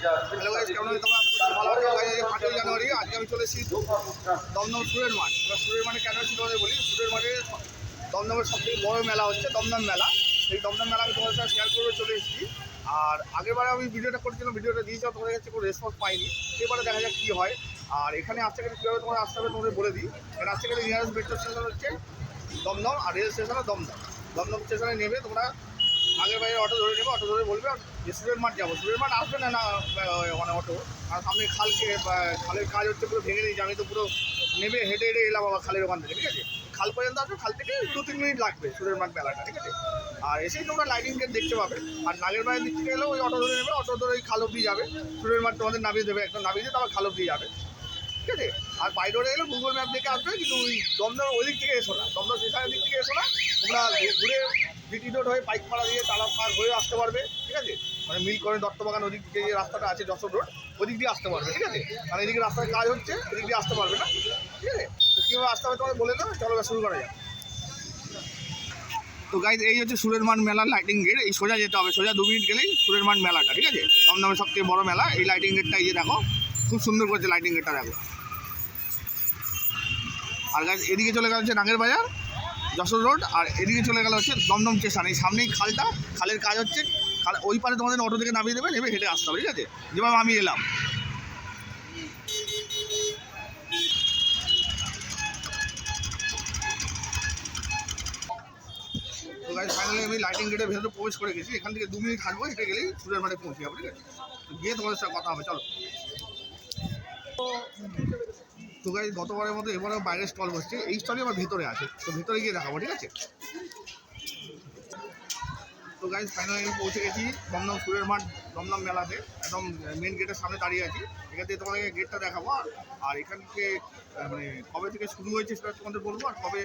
Hello করি আমি চলে এসেছি দমদম সুরের মাঠ। এবার সুরের মাঠে কেন এসেছি বলি? সুরের মাঠে দমদমের সবথেকে বড় মেলা হচ্ছে দমদম মেলা। সেই দমদম মেলা আমি তোমাদের সাথে শেয়ার করবে, চলে এসেছি। আর আগেরবারে আমি ভিডিওটা করছিলাম, ভিডিওটা দিয়েছিলাম তোমাদের কাছে কোনো রেসপন্স পাইনি। এবারে দেখা যাক কী হয়। আর এখানে আসতে গেলে কীভাবে তোমার আসতে হবে তোমাদের বলে দিই। এখানে আসতে গেলে নিয়ারেস্ট মেট্রো স্টেশন হচ্ছে দমদম, আর রেল স্টেশনে দমদম। দমদম স্টেশনে নেমে তোমরা আগের বাইরে অটো ধরে নেবে অটো ধরে বলবে, যে স্টুডেন্ট মাঠ যাব। স্টুডেন্ট মাঠ আসবে না না মানে অটো আর সামনে খালকে খালের কাজ হচ্ছে পুরো ভেঙে নিয়েছে আমি তো পুরো নেমে হেঁটে হেঁটে এলাম আবার খালের ওখান থেকে, ঠিক আছে? খাল পর্যন্ত আসবে, খাল থেকে দু তিন মিনিট লাগবে স্টুডেন্ট মাঠ মেলাটা, ঠিক আছে? আর এসেই তোমরা লাইটিং গেট দেখতে পাবে। আর নাগের বাইরের দিক থেকে এলেও ওই অটো ধরে নেবে অটো ধরে ওই খাল অব্দি যাবে। স্টুডেন্ট মাঠ তোমাদের নামিয়ে দেবে, একদম নামিয়ে দিয়ে তারপর খাল অব্দি যাবে। ঠিক আছে? আর বাইরে এলে গুগল ম্যাপ দেখে আসবে, কিন্তু ওই দমদম ওই দিক থেকে এসো না। দমদম স্টেশনের দিক থেকে এসো না, তোমরা ঘুরে বিটি রোড হয়ে বাইক পাড়া দিয়ে তালা পার হয়ে আসতে পারবে, ঠিক আছে? মানে মিল করে দত্তবাগান ওদিক যে রাস্তাটা আছে যশোর রোড, ওদিক দিয়ে আসতে পারবে, ঠিক আছে? কারণ এদিকে রাস্তায় কাজ হচ্ছে, ওদিক দিয়ে আসতে পারবে না, ঠিক আছে? তো কীভাবে আসতে হবে তোমাকে বলে দেবো চলো শুরু করা যাক। তো গাইজ এই হচ্ছে সুরের মান মেলার লাইটিং গেট এই সোজা যেতে হবে, সোজা দু মিনিট গেলেই সুরের মান মেলাটা, ঠিক আছে? দমদমের সবথেকে বড় মেলা, এই লাইটিং গেটটা এই যে দেখো, খুব সুন্দর করেছে লাইটিং গেটটা দেখো। আর গাছ এদিকে চলে হচ্ছে নাগের বাজার যশোর রোড, আর এদিকে চলে গেল হচ্ছে দমদম স্টেশন। এই সামনেই খালটা, খালের কাজ হচ্ছে, খাল ওই পারে তোমাদের অটো থেকে নামিয়ে দেবে নেবে হেঁটে আসতে হবে, ঠিক আছে? যেভাবে আমি এলাম। ফাইনালি আমি লাইটিং গেটের ভেতরে প্রবেশ করে গেছি, এখান থেকে দু মিনিট হাঁটবো, হেঁটে গেলেই সুরের মাঠে পৌঁছে যাব, ঠিক আছে? গিয়ে তোমাদের সাথে কথা হবে, চলো। তো গাই গতবারের মতো এবারেও বাইরে স্টল বসছে। এই স্টলই আবার ভেতরে আছে। তো ভেতরে গিয়ে দেখাবো, ঠিক আছে? তো গাই ফাইনালি পৌঁছে গেছি দমদম সুরের মাঠ, দমদম মেলাতে। একদম মেন গেটের সামনে দাঁড়িয়ে আছি। এখান থেকে তোমাকে গেটটা দেখাবো। আর এখান থেকে মানে কবে থেকে শুরু হয়েছে সেটা তোমাদের বলব, আর কবে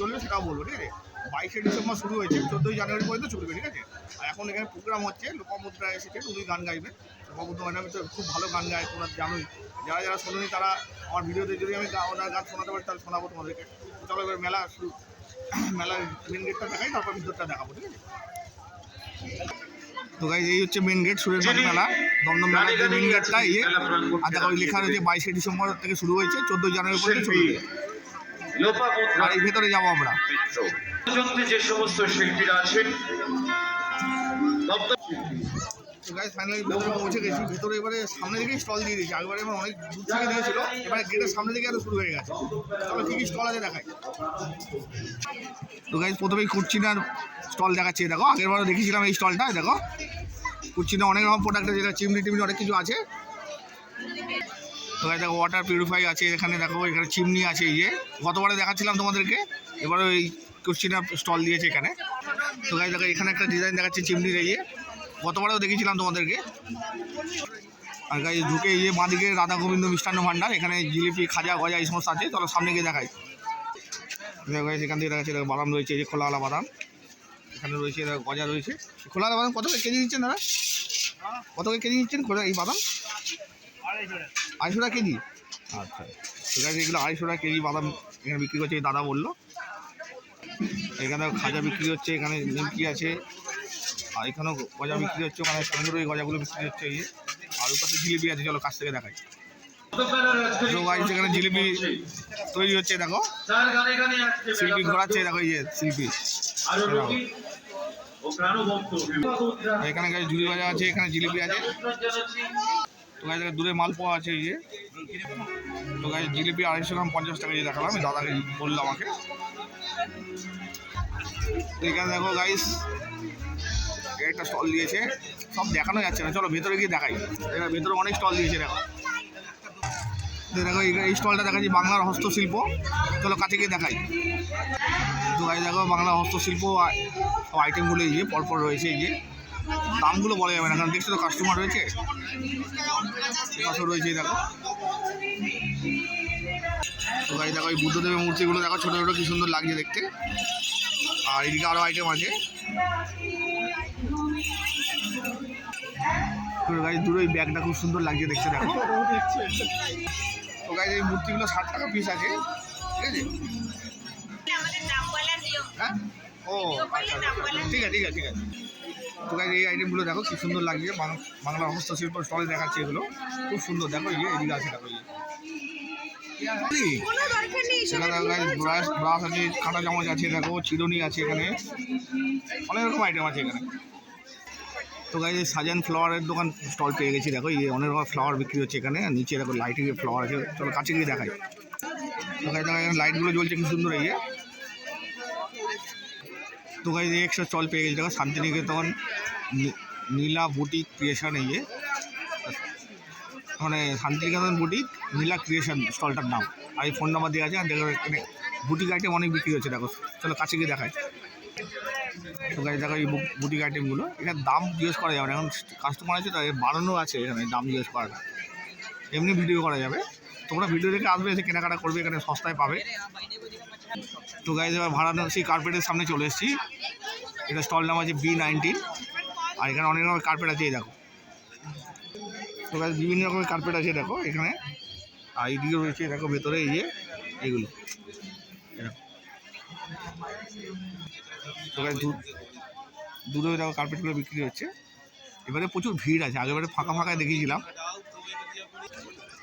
চলবে সেটাও বলব, ঠিক আছে? বাইশে ডিসেম্বর শুরু হয়েছে, চোদ্দোই জানুয়ারি পর্যন্ত চলবে, ঠিক আছে? আর এখন এখানে প্রোগ্রাম হচ্ছে, লোপামুদ্রা এসেছে উনি গান গাইবেন লোপামুদ্রা ম্যাডাম তো খুব ভালো গান গায় তোমরা জানোই। যারা যারা শোনেনি তারা আমার ভিডিওতে যদি আমি ওনার গান শোনাতে পারি, তাহলে শোনাবো তোমাদেরকে। চলো এবার মেলা শুরু। মেলার মেন গেটটা দেখাই, তারপর ভিতরটা দেখাবো, ঠিক আছে? তো গাইজ এই হচ্ছে মেন গেট মাঠ মেলা। দমদম মেলার যে মেন গেটটা এই যে। আর দেখো লেখা রয়েছে বাইশে ডিসেম্বর থেকে শুরু হয়েছে, চোদ্দোই জানুয়ারি পর্যন্ত চলবে। আর এই ভেতরে যাব আমরা। যে সমস্ত শিল্পীরা আছেন পৌঁছে গেছি। এবারে সামনে দিকেই স্টল দিয়ে অনেক দূর থেকে এবারে গেটের দিকে আরও শুরু হয়ে গেছে। স্টল আছে দেখাই। তো গাইজ প্রথমেই স্টল দেখো দেখেছিলাম এই স্টলটা দেখো। কুচ্ছিনা অনেক রকম প্রোডাক্ট আছে, যেটা চিমনি টিমনি অনেক কিছু আছে। তো দেখো ওয়াটার পিউরিফাই আছে এখানে, দেখো, এখানে চিমনি আছে, এই যে। গতবারে দেখাচ্ছিলাম তোমাদেরকে। এবারে ওই কুচ্ছিনার স্টল দিয়েছে এখানে। তো গাইজ দেখো, এখানে একটা ডিজাইন দেখাচ্ছে চিমনির এই যে গতবারেও দেখেছিলাম তোমাদেরকে। আর গাই ঢুকে এই যে বাঁদিকে রাধা গোবিন্দ মিষ্টান্ন ভাণ্ডার এখানে জিলিপি, খাজা, গজা, এই সমস্ত আছে। চলো সামনে গিয়ে দেখাই। দেখো এখান থেকে দেখাচ্ছে, দেখো, বাদাম রয়েছে, এই যে খোলাওয়ালা বাদাম। এখানে রয়েছে গজা রয়েছে। খোলাওয়ালা বাদাম কত করে কেজি দিচ্ছেন দাদা? কত করে কেজি দিচ্ছেন খোলা এই বাদাম? আড়াইশো টাকা কেজি। আচ্ছা। তো গাছ এগুলো আড়াইশো টাকা কেজি বাদাম এখানে বিক্রি করছে দাদা বলল। এখানে খাজা বিক্রি হচ্ছে, এখানে নিমকি আছে, আর এখানেও গজা বিক্রি হচ্ছে, ওখানে ওই গজাগুলো বিক্রি হচ্ছে এই আর পাশে জিলিপি আছে, চলো কাছ থেকে দেখাই। এখানে জিলিপি তৈরি হচ্ছে, দেখো। শিল্পী ঘোরাচ্ছে, দেখো এই যে শিল্পী। এখানে গাছ ঝুড়ি ভাজা আছে, এখানে জিলিপি আছে। তো গাছ দূরে মালপোয়া আছে, এই যে। তো গাছ জিলিপি আড়াইশো গ্রাম, পঞ্চাশ টাকা দিয়ে দেখালাম, দাদাকে বলল আমাকে। এখানে দেখো গাইস একটা স্টল দিয়েছে। সব দেখানো যাচ্ছে না। চলো ভেতরে গিয়ে দেখাই। এখানে ভেতরে অনেক স্টল দিয়েছে, দেখো। দেখো, এই- স্টলটা দেখাচ্ছি বাংলার হস্তশিল্প। চলো কাছে গিয়ে দেখাই। তো গাই দেখো বাংলা হস্তশিল্প আইটেমগুলো এই যে পরপর রয়েছে, এই যে। দামগুলো বলা যাবে না, কারণ দেখছ তো কাস্টমার রয়েছে। রয়েছে, দেখো। তো গাড়ি দেখো, এই বুদ্ধদেবের মূর্তিগুলো দেখো, ছোটো ছোটো কি সুন্দর লাগছে দেখতে। আর এদিকে আরও আইটেম আছে। গাড়ি দূরে এই ব্যাগটা খুব সুন্দর লাগছে দেখতে, দেখো। তো গাড়ি এই মূর্তিগুলো ষাট টাকা পিস আছে। ঠিক আছে? হ্যাঁ? ও আচ্ছা নাম বলা ঠিক আছে ঠিক আছে ঠিক আছে। এই আইটেমগুলো দেখো, কি সুন্দর লাগছে। বাংলা হস্তশিল্প স্টলে দেখাচ্ছে এগুলো। খুব সুন্দর, দেখো ইয়ে এদিকে আছে, দেখো ইয়ে ব্রাশ ব্রাশ আছে কাঁটা চামচ আছে দেখো চিরুনি আছে এখানে। অনেক রকম আইটেম আছে এখানে। তো এই সাজান ফ্লাওয়ারের দোকান স্টল পেয়ে গেছি দেখো এই অনেক রকম ফ্লাওয়ার বিক্রি হচ্ছে এখানে। নিচে দেখো লাইটিং এর ফ্লাওয়ার আছে। চলো কাছে গিয়ে দেখাই। তো গাইজ দেখো লাইটগুলো জ্বলছে কি সুন্দর এই যে। তো এই একটা স্টল পেয়ে গেছি। দেখো শান্তিনিকেতন নীলা বুটিক ক্রিয়েশন এই মানে শান্তিনিকেতন বুটিক নীলা ক্রিয়েশন স্টলটার নাম। আর এই ফোন নাম্বার দেওয়া আছে, আর দেখো এখানে বুটিক আইটেম অনেক বিক্রি হচ্ছে, দেখো। চলো কাছে গিয়ে দেখায় তো গাড়ি দেখো এই বুটিক আইটেমগুলো এখানে দাম জিজ্ঞেস করা যাবে না, এখন কাস্টমার আছে তাই বাড়ানো আছে এখানে দাম জিজ্ঞেস করাটা। এমনি ভিডিও করা যাবে। তোমরা ভিডিও দেখে আসবে, এসে কেনাকাটা করবে, এখানে সস্তায় পাবে। তো গাড়ি এবার ভাড়ানো সেই কার্পেটের সামনে চলে এসেছি। এটা স্টল নাম আছে বি নাইনটিন আর এখানে অনেক রকমের কার্পেট আছে, এই দেখো। তো বিভিন্ন রকমের কার্পেট আছে, দেখো, এখানে। আর রয়েছে, দেখো, ভেতরে এই যে এগুলো। এরকম দূরে দেখো কার্পেটগুলো বিক্রি হচ্ছে। এবারে প্রচুর ভিড় আছে। আগেবারে ফাঁকা ফাঁকা দেখিয়েছিলাম।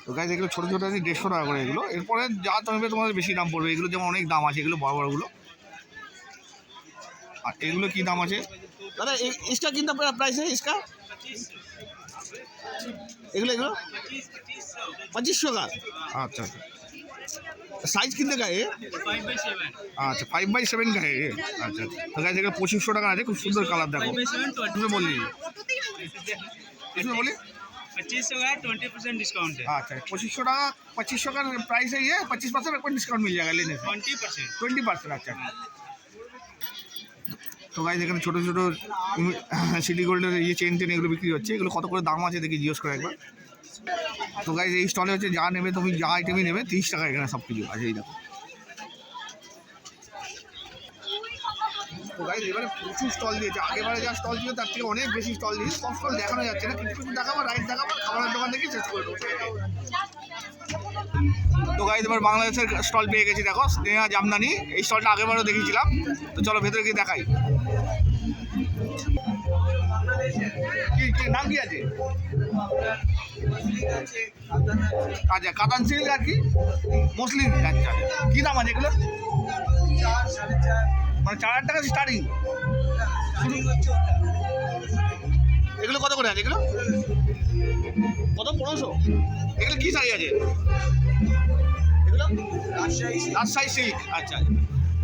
তো গাছ এগুলো ছোটো ছোটো আছে দেড়শো টাকা করে এগুলো। এরপরে যা তবে তোমাদের বেশি দাম পড়বে। এগুলো যেমন অনেক দাম আছে, এগুলো বড় বড়গুলো আর এগুলো কী দাম আছে? দাদা ইসকা কিনতে প্রাইস ইসকা है इसका एगुलो एगुलो पच्चीस सौ का अच्छा अच्छा साइज कितने का है ये আচ্ছা ফাইভ বাই সেভেন का है ये আচ্ছা তো গাছ এগুলো পঁচিশশো টাকা আছে খুব সুন্দর কালার দেখো তুমি বললি কততেই হবে इसमें बोली पच्चीस सौ का ट्वेंटी परसेंट डिस्काउंट है अच्छा पच्चीस सौ टाका पच्चीस सौ का प्राइस है ये पच्चीस परसेंट कोई डिस्काउंट मिल जाएगा लेने से ट्वेंटी परसेंट টোয়েন্টি পার্সেন্ট আচ্ছা তো গাইজ এখানে ছোটো ছোটো সিটি গোল্ডের ইয়ে চেন টেন এগুলো বিক্রি হচ্ছে। এগুলো কত করে দাম আছে দেখি জিজ্ঞেস করে একবার। তো গাইজ এই স্টলে হচ্ছে যা নেবে তুমি যা আইটেমই নেবে, তিরিশ টাকা এখানে সব কিছু আছে, এই দেখো। তো এবারে প্রচুর স্টল দিয়েছে। আগেবারে যা স্টল ছিল, তার থেকে অনেক বেশি স্টল দিয়েছে। সব স্টল দেখানো যাচ্ছে না, কিছু কিছু দেখাবো রাইট দেখাবো, খাবারের দোকান থেকে শেষ করে তো গাইজ এবার বাংলাদেশের স্টল পেয়ে গেছি, দেখো, স্নেহা জামদানি। এই স্টলটা আগেবারও দেখেছিলাম। তো চলো ভেতরে গিয়ে দেখাই। কি নাম কি আছে? আচ্ছা কাতান সিল্ক আর কি? মুসলিম আচ্ছা। কি দাম আছে এগুলো মানে চার হাজার টাকা স্টার্টিং এগুলো কত করে আছে এগুলো? কত? পনেরোশো? এগুলো কি শাড়ি আছে? এগুলো? রাজশাহী সিল্ক। আচ্ছা।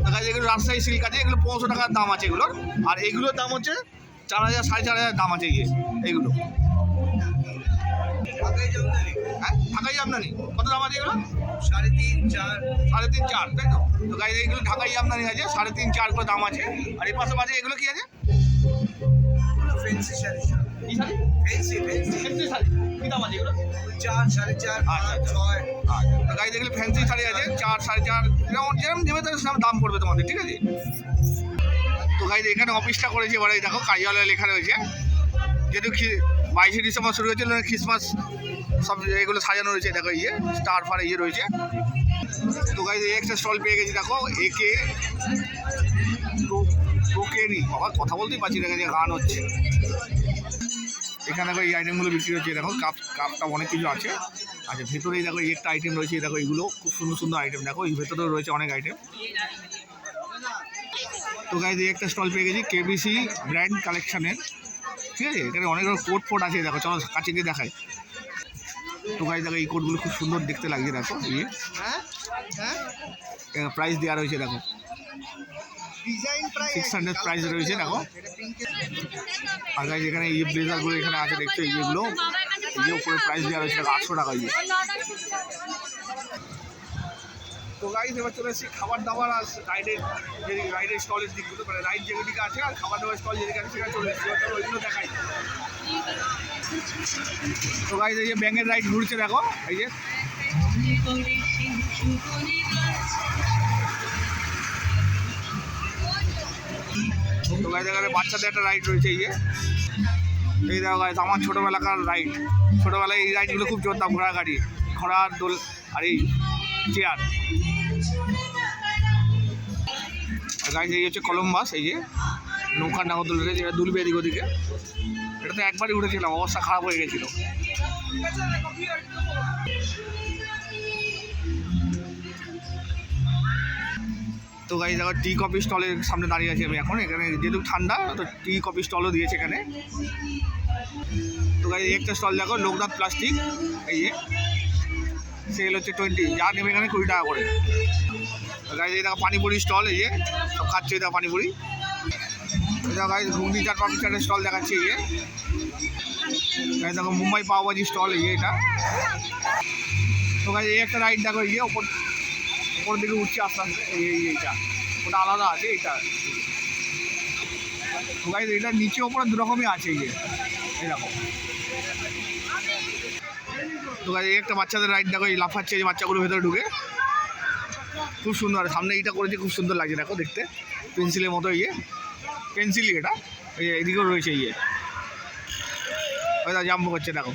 দেখা যায় এগুলো রাজশাহী সিল্ক আছে, এগুলো পনেরোশো টাকার দাম আছে এগুলোর। আর এগুলোর দাম হচ্ছে চার হাজার সাড়ে চার হাজার দাম আছে গিয়ে এইগুলো। হ্যাঁ? ঢাকাই কত দাম আছে এগুলো? সাড়ে তিন চার। সাড়ে তিন চার তাই তো? গাড়ি ঢাকাই আছে সাড়ে তিন চার করে দাম আছে। আর এগুলো আছে? ফেন্সি ফেন্সি দাম চার সাড়ে চার আচ্ছা, আচ্ছা। ছয়। গাড়ি দেখলে ফ্যান্সি শাড়ি আছে চার সাড়ে চার যেমন যেরকম দেবে সেরকম দাম পড়বে তোমাদের ঠিক আছে? তো গাড়ি এখানে অফিসটা করেছে এবারে। দেখো কার্যালয়ে লেখা রয়েছে। যেহেতু বাইশে ডিসেম্বর শুরু হয়েছিল খ্রিসমাস সব এগুলো সাজানো রয়েছে। দেখো ইয়ে স্টার ফার ইয়ে রয়েছে। তো গাড়ি একটা স্টল পেয়ে গেছি। দেখো একে টোকেনি বাবা, কথা বলতেই পারছি না যে গান হচ্ছে। এখানে দেখো, এই আইটেমগুলো বিক্রি হচ্ছে। দেখো কাপ কাপটা অনেক কিছু আছে। আচ্ছা ভেতরেই দেখো একটা আইটেম রয়েছে। দেখো, এগুলো খুব সুন্দর সুন্দর আইটেম দেখো, এই ভেতরেও রয়েছে অনেক আইটেম তো গাইজ এই একটা স্টল পেয়ে গেছি কেবিসি ব্র্যান্ড কালেকশনের ঠিক আছে? এখানে অনেক রকম কোট ফোট আছে দেখো চলো কাছে গিয়ে দেখাই। তো গাইজ দেখো এই কোটগুলো খুব সুন্দর দেখতে লাগছে দেখো ইয়ে প্রাইস দেওয়া রয়েছে দেখো। সিক্স হান্ড্রেড প্রাইস রয়েছে দেখো। আর গাইজ এখানে এই ব্লেজারগুলো এখানে আছে দেখছ এইগুলো এই যে উপরে প্রাইস দেওয়া রয়েছে আটশো টাকা ইয়ে তো গাইজ এবার চলে এসেছি। খাবার দাবার আর রাইডের যে রাইডের স্টলের দিকগুলো মানে রাইড যেদিকে আছে আর খাবার দাবার স্টল যেদিকে আছে সেখানে চলে এসেছি। এবার ওইগুলো দেখাই। তো গাইজ এই ব্যাঙের রাইড ঘুরছে, দেখো, এই যে। তো গাইজ বাচ্চাদের একটা রাইড রয়েছে, এই যে। এই দেখো গাইজ আমার ছোটোবেলাকার রাইড। ছোটোবেলায় এই রাইডগুলো খুব চড়তাম ঘোড়া গাড়ি, ঘোড়ার দোল, আর এই চেয়ার গাইজ এই হচ্ছে কলম্বাস এই যে নৌকার নাগরদোল রয়েছে যেটা দুলবে এদিক ওদিকে। এটা তো একবারই উঠেছিলাম, অবস্থা খারাপ হয়ে গেছিল। তো গাড়ি দেখো টি কফি স্টলের সামনে দাঁড়িয়ে আছি আমি এখন। এখানে যেহেতু ঠান্ডা, তো টি কফি স্টলও দিয়েছে এখানে। তো গাড়ি একটা স্টল দেখো, লোকনাথ প্লাস্টিক এই যে। সেল হচ্ছে টোয়েন্টি যা নেবে এখানে কুড়ি টাকা করে। গাড়ি এই দেখো পানিপুরি স্টল, এই যে সব খাচ্ছে দেখো পানিপুরি। দেখো গাড়ি, ঘুগনি চাট পাপড়ি চাটের স্টল দেখাচ্ছে এই যে। গাড়ি দেখো মুম্বাই পাওভাজি স্টল, এই এটা। তো গাড়ি, এই একটা রাইড দেখো, এই যে ওপর উপরের দিকে উঠছে আস্তে আস্তে, এই এই এইটা ওটা আলাদা আছে, এইটা। তো গাইজ এটা নিচে ওপরে দুরকমই আছে, এই যে। এরকম তো এই একটা বাচ্চাদের রাইড দেখো, এই লাফাচ্ছে, এই বাচ্চাগুলো ভেতরে ঢুকে। খুব সুন্দর সামনে এইটা করেছে, খুব সুন্দর লাগছে, দেখো দেখতে। পেন্সিলের মতো ইয়ে পেন্সিলই এটা, এই এদিকেও রয়েছে ইয়ে ওইটা জাম্প করছে, দেখো।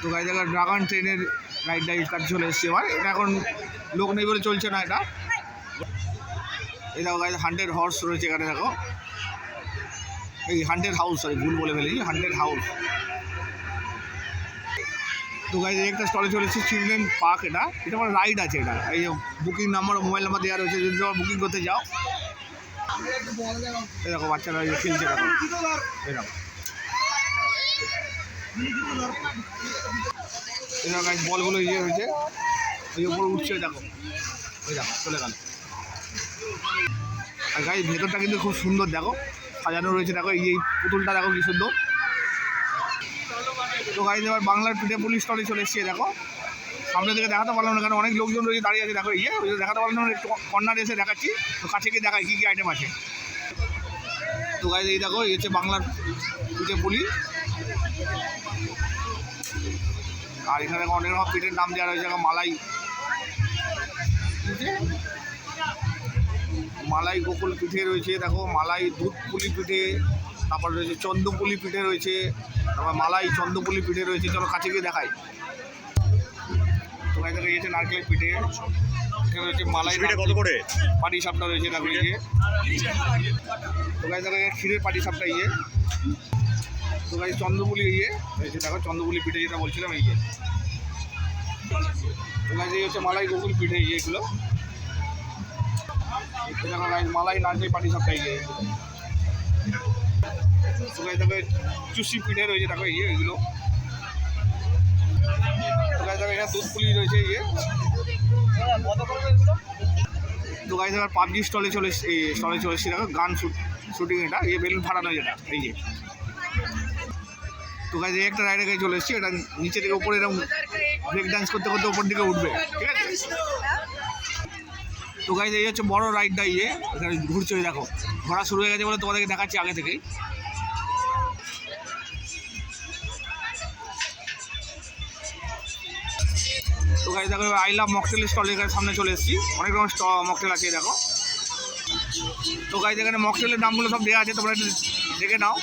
তো গাড়ি দেখো ড্রাগন ট্রেনের রাইড রাইড কাজ চলে এসছে এবার। এটা এখন লোক নেই বলে চলছে না এটা। এই দেখো গাড়ি হান্ড্রেড হর্স রয়েছে এখানে, দেখো। এই হান্ড্রেড হাউস সরি ভুল বলে ফেলেছি হান্ড্রেড হাউস তো গাড়ি একটা স্টলে চলেছে চিলড্রেন পার্ক এটা। এটা আমার রাইড আছে এটা। এই বুকিং নাম্বার মোবাইল নাম্বার দেওয়া রয়েছে যদি তোমার বুকিং করতে যাও। দেখো বাচ্চারা খেলছে দেখো। দেখো। guys, বলগুলো ইয়ে হয়েছে। ওই উপরে উঠছে দেখো। ওই দেখো চলে গেল। আর গাড়ি ভেতরটা কিন্তু খুব সুন্দর দেখো। সাজানো রয়েছে দেখো এই পুতুলটা দেখো কি সুন্দর। তো গাড়ি এবার বাংলার পিঠে পুলিশ স্টলে চলে এসছে, দেখো। সামনে থেকে দেখাতে পারলাম না, কারণ অনেক লোকজন রয়েছে দাঁড়িয়ে আছে, দেখো ইয়ে ওই দেখাতে পারলাম না, একটু কর্নারে এসে দেখাচ্ছি, তো কাছে গিয়ে দেখাই কী কী আইটেম আছে। তো গাড়ি এই দেখো, এই হচ্ছে বাংলার পিঠে পুলি আর এখানে অনেক রকম পিঠের নাম দেওয়া রয়েছে মালাই। মালাই গোকুল পিঠে রয়েছে, দেখো, মালাই দুধ পুলি পিঠে। তারপর রয়েছে চন্দ্রপুলি পিঠে রয়েছে তারপর মালাই চন্দ্রপুলি পিঠে রয়েছে চলো কাছে গিয়ে দেখাই। তো এখানে রয়েছে নারকেলের পিঠে এখানে রয়েছে মালাই পিঠে কত করে? পাটি সাপটা রয়েছে দেখো এই যে তো এখানে ক্ষীরের পাটি সাপটা ইয়ে তো গাছ চন্দ্রপুলি ইয়ে রয়েছে দেখো চন্দ্রপুলি পিঠে যেটা বলছিলাম এই যে। তো গাছ এই হচ্ছে মালাই গোকুল পিঠে ইয়ে এগুলো। তো দেখো গাছ মালাই নারকেল পাটি সাপটা ইয়ে তো গাছ দেখো চুষি পিঠে রয়েছে, দেখো ইয়ে এগুলো। দুধ রয়েছে ইয়ে এবার পাবজি স্টলে চলে স্টলে চলে এসেছি, দেখো, গান শুট এটা যেটা এই যে। একটা রাইডে চলে এসেছি, এটা নিচে থেকে উপরে এরকম ব্রেক ডান্স করতে করতে উপর দিকে উঠবে, ঠিক আছে? তো গাইজ এই হচ্ছে বড় রাইডটা ইয়ে ঘুরছে, দেখো। ঘোরা শুরু হয়ে গেছে বলে তোমাদেরকে দেখাচ্ছি আগে থেকেই। তো গাইজ দেখো আই লাভ মকটেল স্টলের এখানে সামনে চলে এসেছি। অনেক রকম মকটেল আছে দেখো। তো গাইজ এখানে মকটেলের নামগুলো সব দেওয়া আছে, তোমরা একটু দেখে নাও।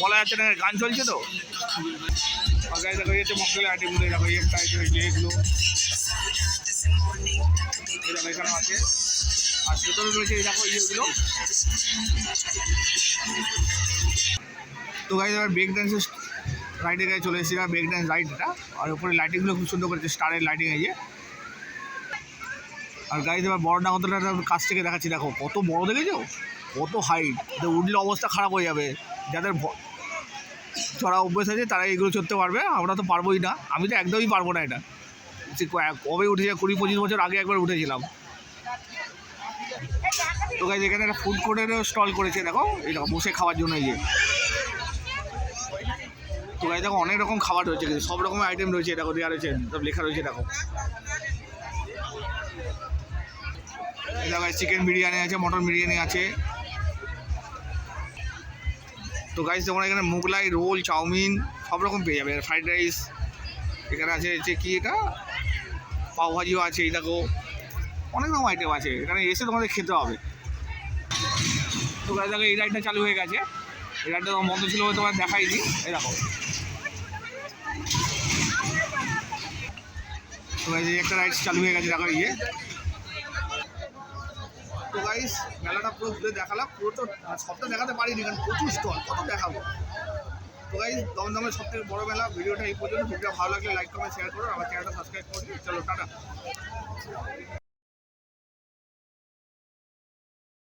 বলা যাচ্ছে না, গান চলছে তো? আর গাইজ দেখো, এই হচ্ছে মকটেলের আইটেমগুলো দেখো, এই একটা আইটেম এই এগুলো। দেখো আছে। আর ভেতরে রয়েছে, এই দেখো তো গাইজ এবার ব্রেক ডান্সের রাইডে গায়ে চলে এসেছি ব্রেক ডান্স রাইড এটা। আর উপরে লাইটিংগুলো খুব সুন্দর করেছে স্টারের লাইটিং এই যে। আর গাড়িতে এবার বড় ডাঙতলা কাছ থেকে দেখাচ্ছি, দেখো, কত বড় দেখেছ? কত হাইট উঠলে অবস্থা খারাপ হয়ে যাবে। যাদের চড়া অভ্যেস আছে, তারা এগুলো চড়তে পারবে। আমরা তো পারবোই না। আমি তো একদমই পারব না এটা। সে কবে উঠেছি? কুড়ি, পঁচিশ বছর আগে একবার উঠেছিলাম। তো গাইজ এখানে একটা ফুড কোর্টেরও স্টল করেছে, দেখো। দেখো, বসে খাওয়ার জন্য এই যে। তো গাইজ দেখো অনেক রকম খাবার রয়েছে কিন্তু সব রকমের আইটেম রয়েছে, দেখো দেওয়া রয়েছে, সব লেখা রয়েছে, দেখো। দেখো চিকেন বিরিয়ানি আছে, মটন বিরিয়ানি আছে। তো গাইজ তোমরা এখানে মোগলাই, রোল, চাউমিন, সব রকম পেয়ে যাবে। ফ্রাইড রাইস, এখানে আছে যে কি এটা? পাওভাজিও আছে, এই দেখো। অনেক রকম আইটেম আছে, এখানে এসে তোমাদের খেতে হবে। তো গাইজ দেখো, এই রাইডটা চালু হয়ে গেছে। এই রাইডটা তোমার বন্ধ ছিল তোমার দেখাইনি। এই দেখো। তো এই একটা রাইড চালু হয়ে গেছে দেখো ইয়ে তো গাইস মেলাটা পুরো ঘুরে দেখালাম। পুরো তো সবটা দেখাতে পারিনি, কারণ প্রচুর স্টল কত দেখাবো? তো গাইস দমদমের সব থেকে বড় মেলা, ভিডিওটা এই পর্যন্ত। ভিডিওটা ভালো লাগলে লাইক কমেন্ট শেয়ার করো। আমার চ্যানেলটা সাবস্ক্রাইব করে। চলো, টাটা।